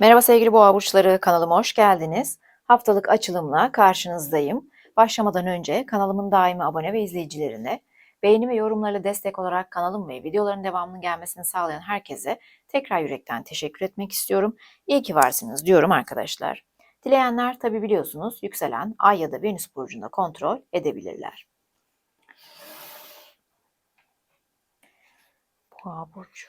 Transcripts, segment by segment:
Merhaba sevgili boğa burçları, kanalıma hoş geldiniz. Haftalık açılımla karşınızdayım. Başlamadan önce kanalımın daimi abone ve izleyicilerine, beğeni ve yorumlarla destek olarak kanalım ve videoların devamının gelmesini sağlayan herkese tekrar yürekten teşekkür etmek istiyorum. İyi ki varsınız diyorum arkadaşlar. Dileyenler tabi biliyorsunuz yükselen Ay ya da Venüs burcunda kontrol edebilirler. Boğa burcu.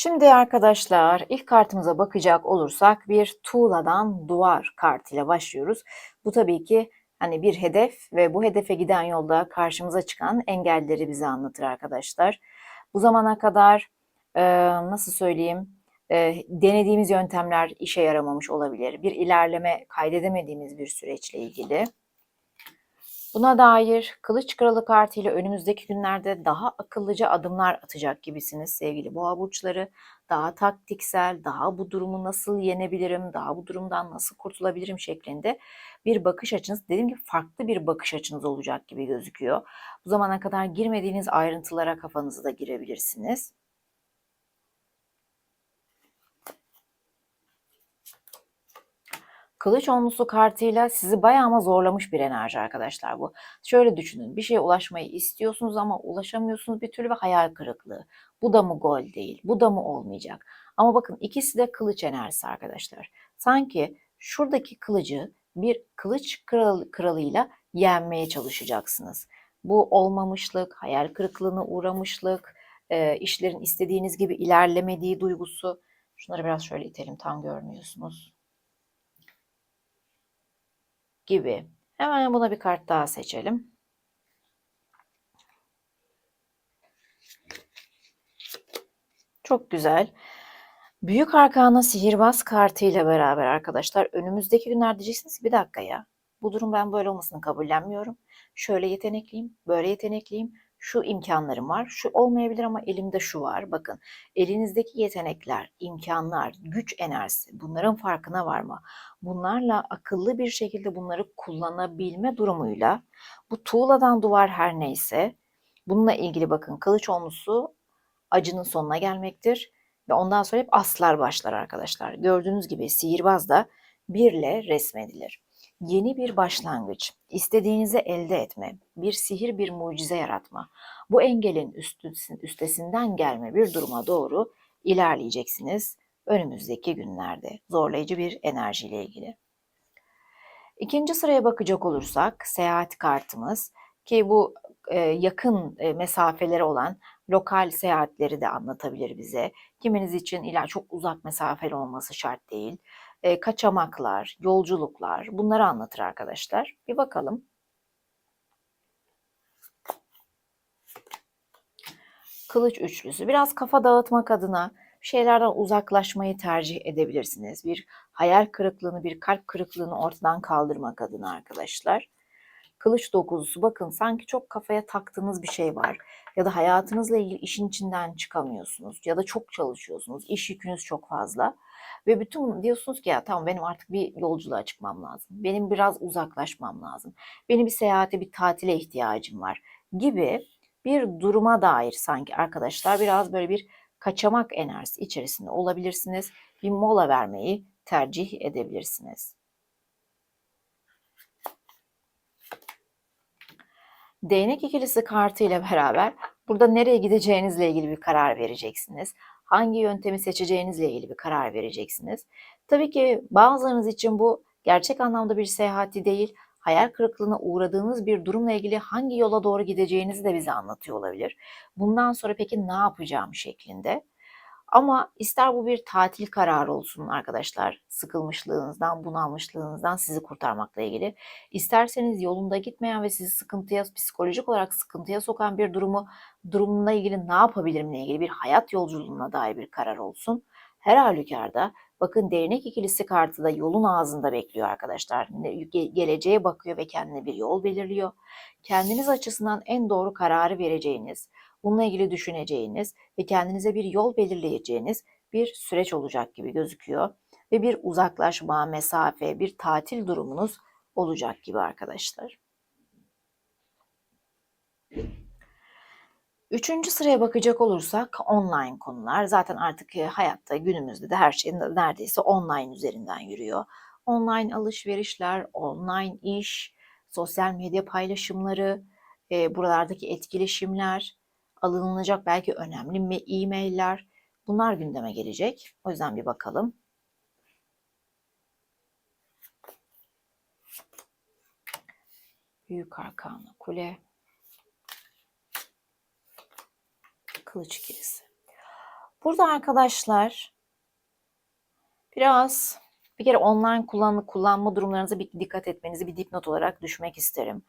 Şimdi arkadaşlar ilk kartımıza bakacak olursak bir tuğladan duvar kartıyla başlıyoruz. Bu tabii ki hani bir hedef ve bu hedefe giden yolda karşımıza çıkan engelleri bize anlatır arkadaşlar. Bu zamana kadar nasıl söyleyeyim denediğimiz yöntemler işe yaramamış olabilir. Bir ilerleme kaydedemediğimiz bir süreçle ilgili. Buna dair Kılıç Kralı kartıyla önümüzdeki günlerde daha akıllıca adımlar atacak gibisiniz sevgili boğa burçları. Daha taktiksel, daha bu durumu nasıl yenebilirim, daha bu durumdan nasıl kurtulabilirim şeklinde bir bakış açınız, dediğim gibi farklı bir bakış açınız olacak gibi gözüküyor. Bu zamana kadar girmediğiniz ayrıntılara kafanızı da girebilirsiniz. Kılıç onlusu kartıyla sizi bayağı ama zorlamış bir enerji arkadaşlar bu. Şöyle düşünün bir şeye ulaşmayı istiyorsunuz ama ulaşamıyorsunuz bir türlü ve hayal kırıklığı. Bu da mı gol değil, bu da mı olmayacak? Ama bakın ikisi de kılıç enerjisi arkadaşlar. Sanki şuradaki kılıcı bir kılıç kral, kralıyla yenmeye çalışacaksınız. Bu olmamışlık, hayal kırıklığına uğramışlık, e, işlerin istediğiniz gibi ilerlemediği duygusu. Şunları biraz şöyle itelim tam görmüyorsunuz gibi. Hemen buna bir kart daha seçelim. Çok güzel. Büyük Arkana Sihirbaz kartıyla beraber arkadaşlar önümüzdeki günler diyeceksiniz bir dakika ya. Bu durum ben böyle olmasını kabullenmiyorum. Şöyle yetenekliyim, böyle yetenekliyim şu imkanlarım var, şu olmayabilir ama elimde şu var. Bakın elinizdeki yetenekler, imkanlar, güç enerjisi bunların farkına varma. Bunlarla akıllı bir şekilde bunları kullanabilme durumuyla bu tuğladan duvar her neyse bununla ilgili bakın kılıç olmusu acının sonuna gelmektir. Ve ondan sonra hep aslar başlar arkadaşlar. Gördüğünüz gibi sihirbaz da birle resmedilir yeni bir başlangıç, istediğinizi elde etme, bir sihir, bir mucize yaratma. Bu engelin üstesinden gelme bir duruma doğru ilerleyeceksiniz önümüzdeki günlerde. Zorlayıcı bir enerjiyle ilgili. İkinci sıraya bakacak olursak seyahat kartımız ki bu e, yakın e, mesafeleri olan lokal seyahatleri de anlatabilir bize. Kiminiz için illa çok uzak mesafeli olması şart değil e, kaçamaklar, yolculuklar bunları anlatır arkadaşlar. Bir bakalım. Kılıç üçlüsü. Biraz kafa dağıtmak adına şeylerden uzaklaşmayı tercih edebilirsiniz. Bir hayal kırıklığını, bir kalp kırıklığını ortadan kaldırmak adına arkadaşlar. Kılıç dokuzusu bakın sanki çok kafaya taktığınız bir şey var. Ya da hayatınızla ilgili işin içinden çıkamıyorsunuz. Ya da çok çalışıyorsunuz. İş yükünüz çok fazla. Ve bütün diyorsunuz ki ya tamam benim artık bir yolculuğa çıkmam lazım. Benim biraz uzaklaşmam lazım. Benim bir seyahate, bir tatile ihtiyacım var gibi bir duruma dair sanki arkadaşlar biraz böyle bir kaçamak enerjisi içerisinde olabilirsiniz. Bir mola vermeyi tercih edebilirsiniz. Değnek ikilisi kartı ile beraber burada nereye gideceğinizle ilgili bir karar vereceksiniz. Hangi yöntemi seçeceğinizle ilgili bir karar vereceksiniz. Tabii ki bazılarınız için bu gerçek anlamda bir seyahati değil, hayal kırıklığına uğradığınız bir durumla ilgili hangi yola doğru gideceğinizi de bize anlatıyor olabilir. Bundan sonra peki ne yapacağım şeklinde. Ama ister bu bir tatil kararı olsun arkadaşlar, sıkılmışlığınızdan, bunalmışlığınızdan sizi kurtarmakla ilgili. İsterseniz yolunda gitmeyen ve sizi sıkıntıya, psikolojik olarak sıkıntıya sokan bir durumu, durumla ilgili ne yapabilirimle ilgili bir hayat yolculuğuna dair bir karar olsun. Her halükarda bakın değnek ikilisi kartı da yolun ağzında bekliyor arkadaşlar. Geleceğe bakıyor ve kendine bir yol belirliyor. Kendiniz açısından en doğru kararı vereceğiniz, bununla ilgili düşüneceğiniz ve kendinize bir yol belirleyeceğiniz bir süreç olacak gibi gözüküyor. Ve bir uzaklaşma, mesafe, bir tatil durumunuz olacak gibi arkadaşlar. Üçüncü sıraya bakacak olursak online konular. Zaten artık e, hayatta günümüzde de her şey neredeyse online üzerinden yürüyor. Online alışverişler, online iş, sosyal medya paylaşımları, e, buralardaki etkileşimler, alınacak belki önemli e-mailler bunlar gündeme gelecek. O yüzden bir bakalım. Büyük Arkanı Kule Kılıç ikilisi. Burada arkadaşlar biraz bir kere online kullanma, kullanma durumlarınıza bir dikkat etmenizi bir dipnot olarak düşmek isterim.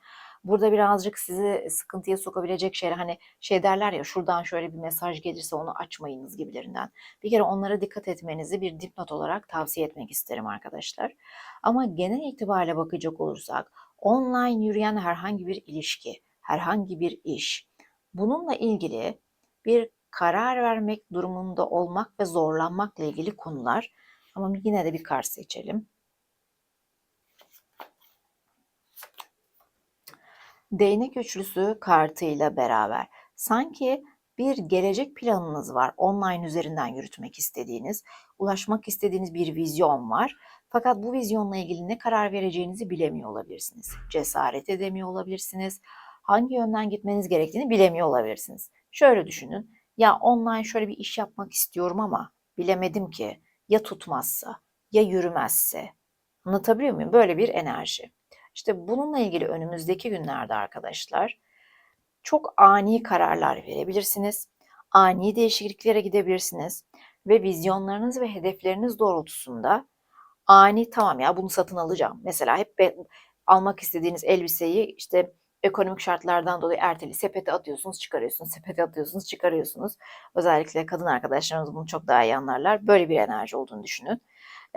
Burada birazcık sizi sıkıntıya sokabilecek şeyler hani şey derler ya şuradan şöyle bir mesaj gelirse onu açmayınız gibilerinden. Bir kere onlara dikkat etmenizi bir dipnot olarak tavsiye etmek isterim arkadaşlar. Ama genel itibariyle bakacak olursak online yürüyen herhangi bir ilişki, herhangi bir iş bununla ilgili bir karar vermek durumunda olmak ve zorlanmakla ilgili konular. Ama yine de bir kart seçelim. Değnek üçlüsü kartıyla beraber sanki bir gelecek planınız var. Online üzerinden yürütmek istediğiniz, ulaşmak istediğiniz bir vizyon var. Fakat bu vizyonla ilgili ne karar vereceğinizi bilemiyor olabilirsiniz. Cesaret edemiyor olabilirsiniz. Hangi yönden gitmeniz gerektiğini bilemiyor olabilirsiniz. Şöyle düşünün. Ya online şöyle bir iş yapmak istiyorum ama bilemedim ki ya tutmazsa ya yürümezse. Anlatabiliyor muyum? Böyle bir enerji. İşte bununla ilgili önümüzdeki günlerde arkadaşlar çok ani kararlar verebilirsiniz. Ani değişikliklere gidebilirsiniz ve vizyonlarınız ve hedefleriniz doğrultusunda ani tamam ya bunu satın alacağım. Mesela hep almak istediğiniz elbiseyi işte ekonomik şartlardan dolayı erteli sepete atıyorsunuz, çıkarıyorsunuz, sepete atıyorsunuz, çıkarıyorsunuz. Özellikle kadın arkadaşlarımız bunu çok daha iyi anlarlar. Böyle bir enerji olduğunu düşünün.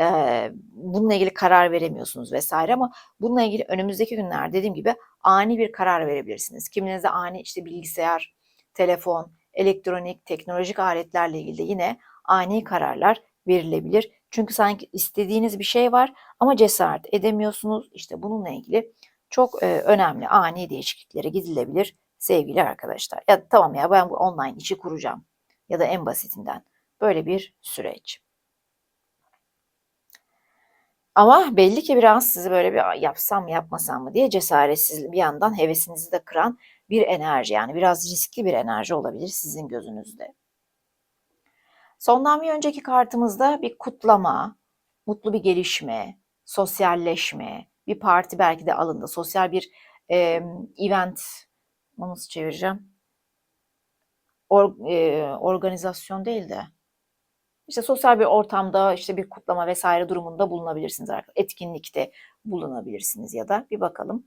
Ee, bununla ilgili karar veremiyorsunuz vesaire ama bununla ilgili önümüzdeki günler dediğim gibi ani bir karar verebilirsiniz. Kiminizde ani işte bilgisayar, telefon, elektronik, teknolojik aletlerle ilgili de yine ani kararlar verilebilir. Çünkü sanki istediğiniz bir şey var ama cesaret edemiyorsunuz. İşte bununla ilgili çok e, önemli ani değişikliklere gidilebilir sevgili arkadaşlar. Ya tamam ya ben bu online işi kuracağım ya da en basitinden böyle bir süreç. Ama belli ki biraz sizi böyle bir yapsam mı yapmasam mı diye cesaretsiz bir yandan hevesinizi de kıran bir enerji yani biraz riskli bir enerji olabilir sizin gözünüzde. Sondan bir önceki kartımızda bir kutlama, mutlu bir gelişme, sosyalleşme, bir parti belki de alındı. Sosyal bir e, event, nasıl çevireceğim? Or, e, organizasyon değil de işte sosyal bir ortamda işte bir kutlama vesaire durumunda bulunabilirsiniz. Etkinlikte bulunabilirsiniz ya da bir bakalım.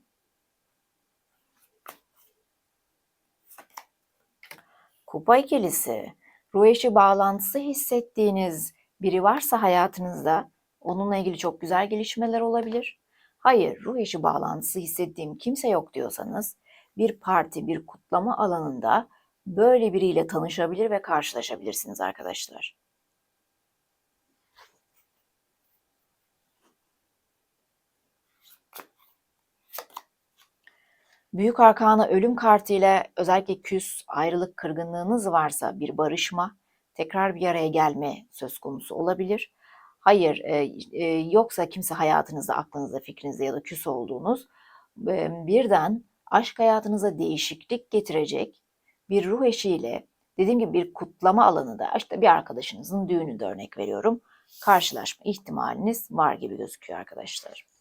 Kupa ikilisi, ruh eşi bağlantısı hissettiğiniz biri varsa hayatınızda onunla ilgili çok güzel gelişmeler olabilir. Hayır, ruh eşi bağlantısı hissettiğim kimse yok diyorsanız bir parti, bir kutlama alanında böyle biriyle tanışabilir ve karşılaşabilirsiniz arkadaşlar. Büyük Arkana ölüm kartı ile özellikle küs, ayrılık, kırgınlığınız varsa bir barışma, tekrar bir araya gelme söz konusu olabilir. Hayır, e, e, yoksa kimse hayatınızda, aklınızda, fikrinizde ya da küs olduğunuz e, birden aşk hayatınıza değişiklik getirecek bir ruh eşiyle dediğim gibi bir kutlama alanı da işte bir arkadaşınızın düğünü de örnek veriyorum. Karşılaşma ihtimaliniz var gibi gözüküyor arkadaşlar.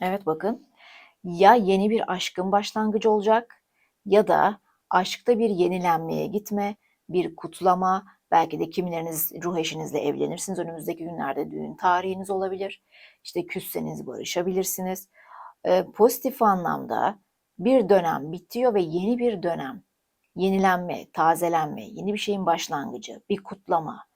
Evet bakın ya yeni bir aşkın başlangıcı olacak ya da aşkta bir yenilenmeye gitme, bir kutlama, belki de kimileriniz ruh eşinizle evlenirsiniz. Önümüzdeki günlerde düğün tarihiniz olabilir. İşte küsseniz barışabilirsiniz. Ee, pozitif anlamda bir dönem bitiyor ve yeni bir dönem, yenilenme, tazelenme, yeni bir şeyin başlangıcı, bir kutlama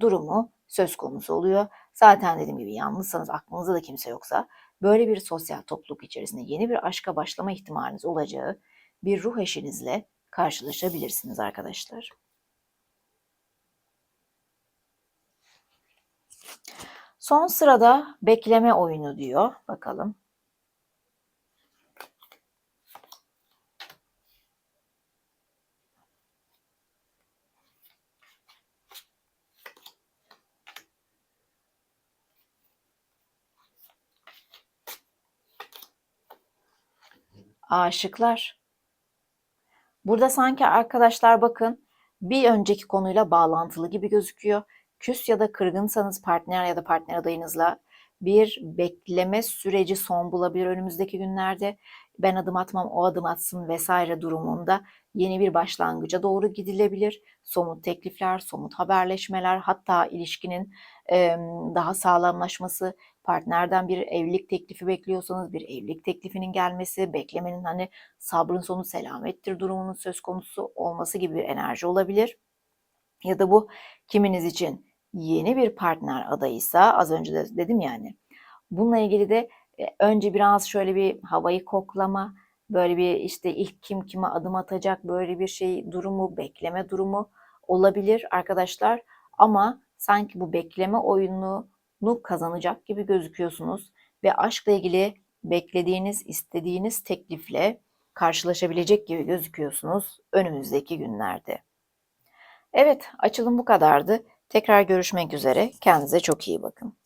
durumu söz konusu oluyor. Zaten dediğim gibi yalnızsanız, aklınızda da kimse yoksa böyle bir sosyal topluluk içerisinde yeni bir aşka başlama ihtimaliniz olacağı bir ruh eşinizle karşılaşabilirsiniz arkadaşlar. Son sırada bekleme oyunu diyor. Bakalım. Aşıklar. Burada sanki arkadaşlar bakın bir önceki konuyla bağlantılı gibi gözüküyor. Küs ya da kırgınsanız partner ya da partner adayınızla bir bekleme süreci son bulabilir önümüzdeki günlerde. Ben adım atmam o adım atsın vesaire durumunda yeni bir başlangıca doğru gidilebilir. Somut teklifler, somut haberleşmeler hatta ilişkinin daha sağlamlaşması, partnerden bir evlilik teklifi bekliyorsanız bir evlilik teklifinin gelmesi, beklemenin hani sabrın sonu selamettir durumunun söz konusu olması gibi bir enerji olabilir. Ya da bu kiminiz için yeni bir partner adayıysa az önce de dedim yani bununla ilgili de önce biraz şöyle bir havayı koklama, böyle bir işte ilk kim kime adım atacak böyle bir şey durumu, bekleme durumu olabilir arkadaşlar. Ama sanki bu bekleme oyununu kazanacak gibi gözüküyorsunuz ve aşkla ilgili beklediğiniz, istediğiniz teklifle karşılaşabilecek gibi gözüküyorsunuz önümüzdeki günlerde. Evet, açılım bu kadardı. Tekrar görüşmek üzere. Kendinize çok iyi bakın.